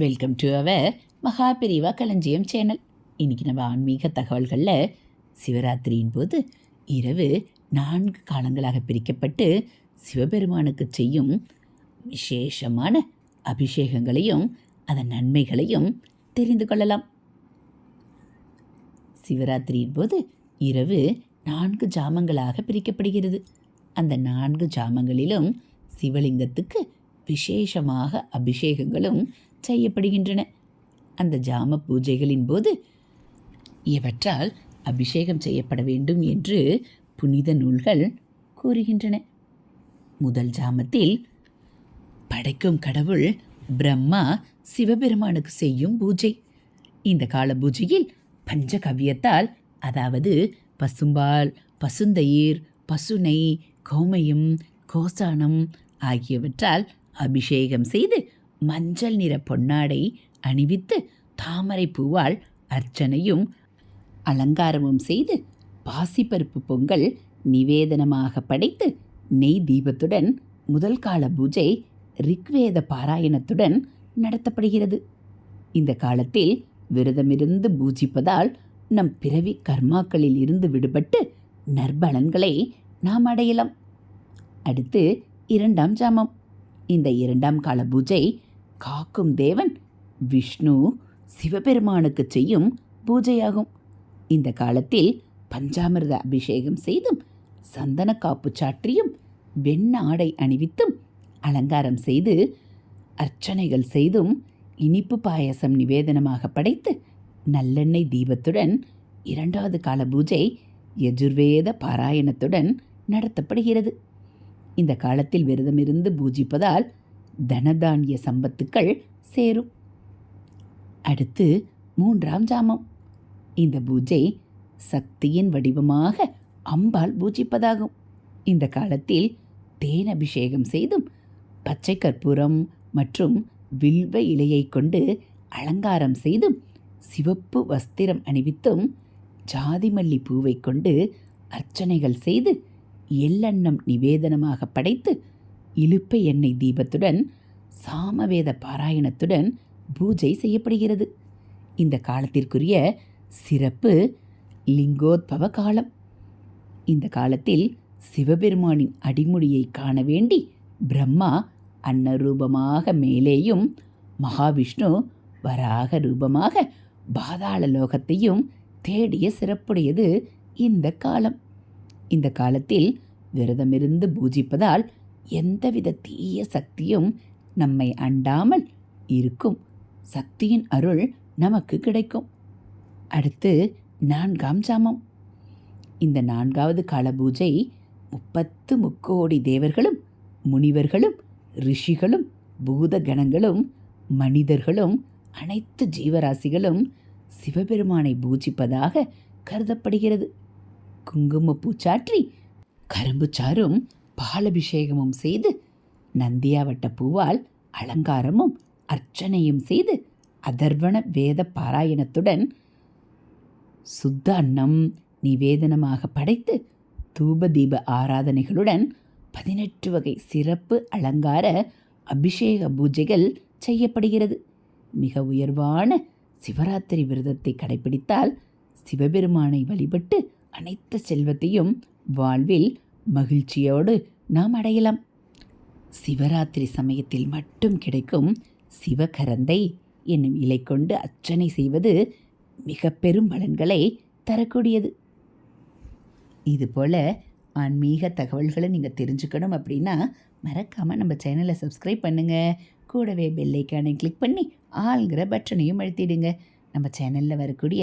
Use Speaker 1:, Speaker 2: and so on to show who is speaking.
Speaker 1: Welcome to our மகா பிரிவா களஞ்சியம் சேனல் இன்றைக்கி நம்ம ஆன்மீக தகவல்களில் சிவராத்திரியின் போது இரவு நான்கு காலங்களாக பிரிக்கப்பட்டு சிவபெருமானுக்கு செய்யும் விசேஷமான அபிஷேகங்களையும் அதன் நன்மைகளையும் தெரிந்து கொள்ளலாம். சிவராத்திரியின் போது இரவு நான்கு ஜாமங்களாக பிரிக்கப்படுகிறது. அந்த நான்கு ஜாமங்களிலும் சிவலிங்கத்துக்கு விசேஷமாக அபிஷேகங்களும் செய்யப்படுகின்றன. அந்த ஜாம பூஜைகளின் போது இவற்றால் அபிஷேகம் செய்யப்பட வேண்டும் என்று புனித நூல்கள் கூறுகின்றன. முதல் ஜாமத்தில் படைக்கும் கடவுள் பிரம்மா சிவபெருமானுக்கு செய்யும் பூஜை. இந்த கால பூஜையில் பஞ்சகவ்யத்தால் அதாவது பசும்பால் பசுந்தயிர் பசுனை கோமயம் கோசானம் ஆகியவற்றால் அபிஷேகம் செய்து மஞ்சள் நிற பொன்னாடை அணிவித்து தாமரை பூவால் அர்ச்சனையும் அலங்காரமும் செய்து பாசிப்பருப்பு பொங்கல் நிவேதனமாக படைத்து நெய் தீபத்துடன் முதல் கால பூஜை ரிக்வேத பாராயணத்துடன் நடத்தப்படுகிறது. இந்த காலத்தில் விரதமிருந்து பூஜிப்பதால் நம் பிறவி கர்மாக்களில் இருந்து விடுபட்டு நற்பலன்களை நாம் அடையலாம். அடுத்து இரண்டாம் ஜாமம். இந்த இரண்டாம் கால பூஜை காக்கும் தேவன் விஷ்ணு சிவபெருமானுக்கு செய்யும் பூஜையாகும். இந்த காலத்தில் பஞ்சாமிர்த அபிஷேகம் செய்தும் சந்தன காப்பு சாற்றியும் வெண்ண ஆடை அணிவித்தும் அலங்காரம் செய்து அர்ச்சனைகள் செய்தும் இனிப்பு பாயசம் நிவேதனமாக படைத்து நல்லெண்ணெய் தீபத்துடன் இரண்டாவது கால பூஜை யஜுர்வேத பாராயணத்துடன் நடத்தப்படுகிறது. இந்த காலத்தில் விரதமிருந்து பூஜிப்பதால் தனதானிய சம்பத்துக்கள் சேரும். அடுத்து மூன்றாம் ஜாமம். இந்த பூஜை சக்தியின் வடிவமாக அம்பாள் பூஜிப்பதாகும். இந்த காலத்தில் தேன் அபிஷேகம் செய்தும் பச்சை கற்பூரம் மற்றும் வில்வ இலையை கொண்டு அலங்காரம் செய்தும் சிவப்பு வஸ்திரம் அணிவித்தும் ஜாதிமல்லி பூவை கொண்டு அர்ச்சனைகள் செய்து எள்ளெண்ணம் நிவேதனமாக படைத்து இலுப்பை எண்ணெய் தீபத்துடன் சாமவேத பாராயணத்துடன் பூஜை செய்யப்படுகிறது. இந்த காலத்திற்குரிய சிறப்பு லிங்கோத்பவ காலம். இந்த காலத்தில் சிவபெருமானின் அடிமுடியை காண வேண்டி பிரம்மா அன்னரூபமாக மேலேயும் மகாவிஷ்ணு வராக ரூபமாக பாதாள லோகத்தையும் தேடிய சிறப்புடையது இந்த காலம். இந்த காலத்தில் விரதமிருந்து பூஜிப்பதால் எந்தவித தீய சக்தியும் நம்மை அண்டாமல் இருக்கும். சக்தியின் அருள் நமக்கு கிடைக்கும். அடுத்து நான்காம் ஜாமம் இந்த நான்காவது கால பூஜை முப்பத்து முக்கோடி தேவர்களும் முனிவர்களும் ரிஷிகளும் பூத கணங்களும் மனிதர்களும் அனைத்து ஜீவராசிகளும் சிவபெருமானை பூஜிப்பதாக கருதப்படுகிறது. குங்கும பூச்சாற்றி கரும்பு சாறும் பாலபிஷேகமும் செய்து நந்தியாவட்ட பூவால் அலங்காரமும் அர்ச்சனையும் செய்து அதர்வண வேத பாராயணத்துடன் சுத்த அன்னம் நிவேதனமாக படைத்து தூப தீப ஆராதனைகளுடன் பதினெட்டு வகை சிறப்பு அலங்கார அபிஷேக பூஜைகள் செய்யப்படுகிறது. மிக உயர்வான சிவராத்திரி விரதத்தை கடைபிடித்தால் சிவபெருமானை வழிபட்டு அனைத்து செல்வத்தையும் வாழ்வில் மகிழ்ச்சியோடு நாம் அடையலாம். சிவராத்திரி சமயத்தில் மட்டும் கிடைக்கும் சிவகரந்தை என்னும் இலை கொண்டு அர்ச்சனை செய்வது மிக பெரும் பலன்களை தரக்கூடியது. இதுபோல் ஆன்மீக தகவல்களை நீங்கள் தெரிஞ்சுக்கணும் அப்படின்னா மறக்காமல் நம்ம சேனலை சப்ஸ்கிரைப் பண்ணுங்கள் கூடவே பெல்லைக்கானை கிளிக் பண்ணி ஆளுங்கிற பட்டனையும் அழுத்திடுங்க. நம்ம சேனலில் வரக்கூடிய